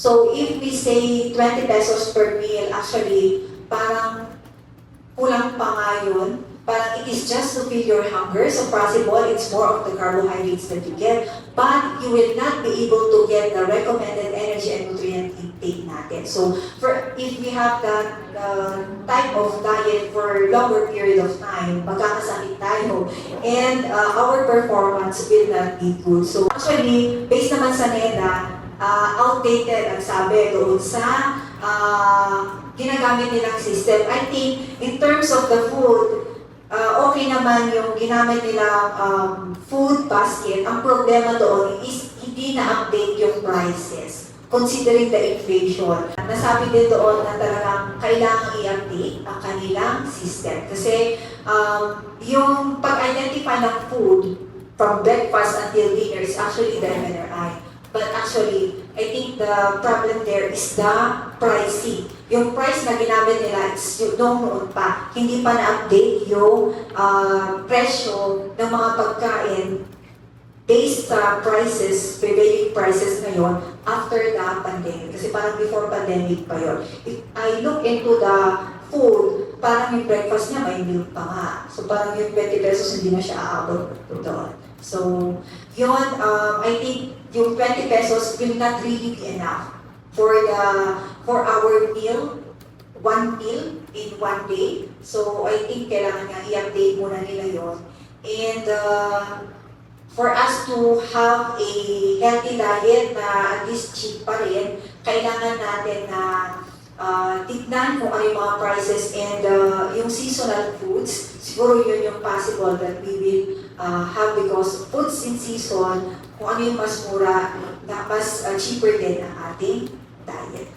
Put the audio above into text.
So if we say 20 pesos per meal, actually, parang kulang pa nga yun. Parang it is just to fill your hunger. So possible, it's more of the carbohydrates that you get. But you will not be able to get the recommended energy and nutrient intake natin. So for if we have that uh, type of diet for longer period of time, magkakasakit tayo. And uh, our performance will not be good. So actually, based naman sa NEDA, uh, outdated ang sabi doon sa uh, ginagamit nilang system. I think in terms of the food, uh, okay naman yung ginamit nilang um, food basket. Ang problema doon is hindi na-update yung prices considering the inflation. Nasabi din doon na talagang kailangan i-update ang kanilang system. Kasi um, yung pag-identify ng food from breakfast until dinner is actually the MNRI. But actually, I think the problem there is the pricing. Yung price na ginamit nila is yung noong noon pa. Hindi pa na-update yung ah, presyo ng mga pagkain based sa prices, prevailing prices ngayon after the pandemic. Kasi parang before pandemic pa yon. If I look into the food, parang yung breakfast niya may milk pa nga. So parang yung 20 pesos hindi na siya aabot doon. So, yun, um, I think yung 20 pesos will not really be enough for the for our meal, one meal in one day. So, I think kailangan nga i-update muna nila yon. And uh, for us to have a healthy diet na at least cheap pa rin, kailangan natin na uh, tignan kung ano yung mga prices and uh, yung seasonal foods, siguro yun yung possible that we will uh, have because foods in season, kung ano yung mas mura, na mas uh, cheaper din ang ating diet.